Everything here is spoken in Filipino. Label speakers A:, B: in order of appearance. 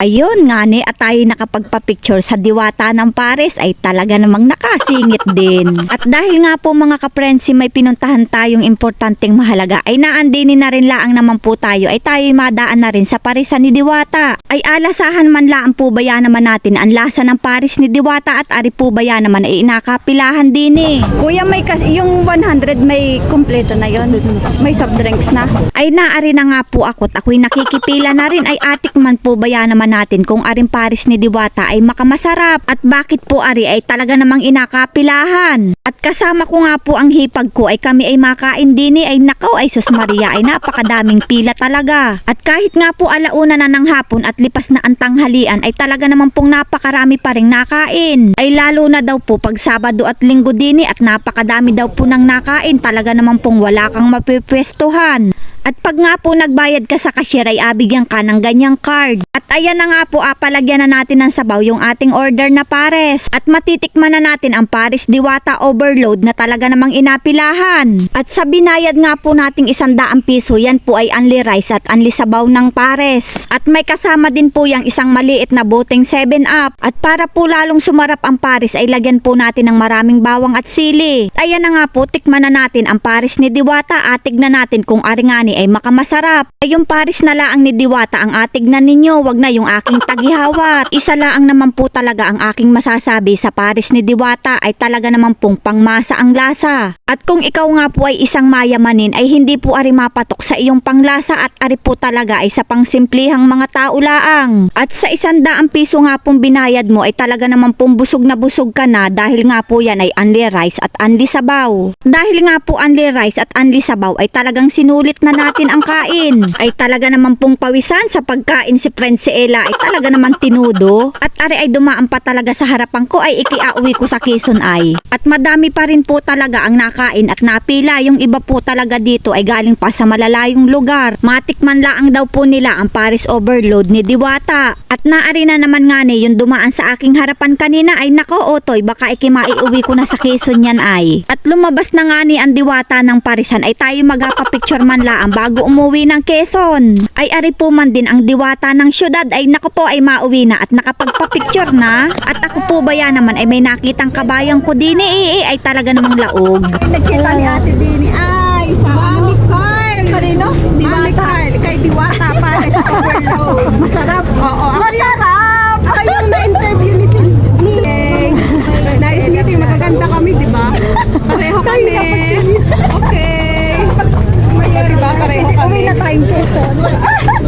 A: Ayun nga ni at tayo nakapagpa-picture sa diwata ng Paris ay talaga namang nakasingit din. At dahil nga po mga kaprensi may pinuntahan tayong importanteng mahalaga ay naandini na rin laang naman po tayo ay tayo madaan na rin sa Parisan ni Diwata. Ay alasahan man laang po ba yan naman natin ang lasa ng Paris ni Diwata at ari po ba yan naman ay inakapilahan din eh.
B: Kuya, may kas- yung 100 may kumpleto na yon. May soft drinks na.
A: Ay naari na nga po ako at ako'y nakikipila na rin ay atik man po ba yan naman natin kung aring Paris ni Diwata ay makamasarap at bakit po ari ay talaga namang inakapilahan. At kasama ko nga po ang hipag ko ay kami ay makain din eh, ay nakaw ay sus Maria ay napakadaming pila talaga. At kahit nga po alauna na ng hapon at lipas na ang tanghalian ay talaga naman pong napakarami pa rin nakain. Ay lalo na daw po pag Sabado at Linggo din eh, at napakadami daw po ng nakain talaga naman pong wala kang mapipwestuhan. At pag nga po nagbayad ka sa cashier ay abigyan ka ng ganyang card. At ayan na nga po apalagyan na natin ng sabaw yung ating order na pares. At matitikman na natin ang Paris Diwata Overload na talaga namang inapilahan. At sa binayad nga po nating isandaang piso yan po ay unli rice at unli sabaw ng pares. At may kasama din po yung isang maliit na boteng 7-up. At para po lalong sumarap ang pares ay lagyan po natin ng maraming bawang at sili. Ayan na nga po tikman na natin ang pares ni Diwata at tignan natin kung ari nga ni ay makamasarap. Yung pares na laang ni Diwata ang atig na ninyo, wag na yung aking tagihawat. Isa laang naman po talaga ang aking masasabi sa pares ni Diwata ay talaga naman pong pangmasa ang lasa. At kung ikaw nga po ay isang mayamanin ay hindi po ari mapatok sa iyong panglasa at ari po talaga ay sa pangsimplihang mga tao laang. At sa isandaang piso nga pong binayad mo ay talaga naman pong busog na busog ka na dahil nga po yan ay unli rice at unli sabaw. Dahil nga po unli rice at unli sabaw ay talagang sinulit na natin ang kain. Ay talaga naman pong pawisan sa pagkain si Ella ay talaga naman tinudo. At ari ay dumaan pa talaga sa harapan ko ay ikiauwi ko sa Quezon ay. At madami pa rin po talaga ang nakain at napila. Yung iba po talaga dito ay galing pa sa malalayong lugar. Matikman laang daw po nila ang Paris Overload ni Diwata. At naari na naman nga ni yung dumaan sa aking harapan kanina ay nako otoy baka ikimaiuwi ko na sa Quezon yan ay. At lumabas na nga ni ang Diwata ng Parisan ay tayo magapapicture man laang bago umuwi ng Quezon. Ay ari po man din ang Diwata ng syudad ay nako po ay mauwi na at nakapagpapicture na. At ako po ba yan naman ay may nakitang kabayang ko din eh, ay talaga namang laog.
B: Nagkita ni Ate Dini ay sa
C: Mami Kyle!
B: Kanino?
C: Mami Kyle, kay Diwata para sa overload.
B: Masarap.
C: Oo,
B: Masarap! Na tayong
C: tayo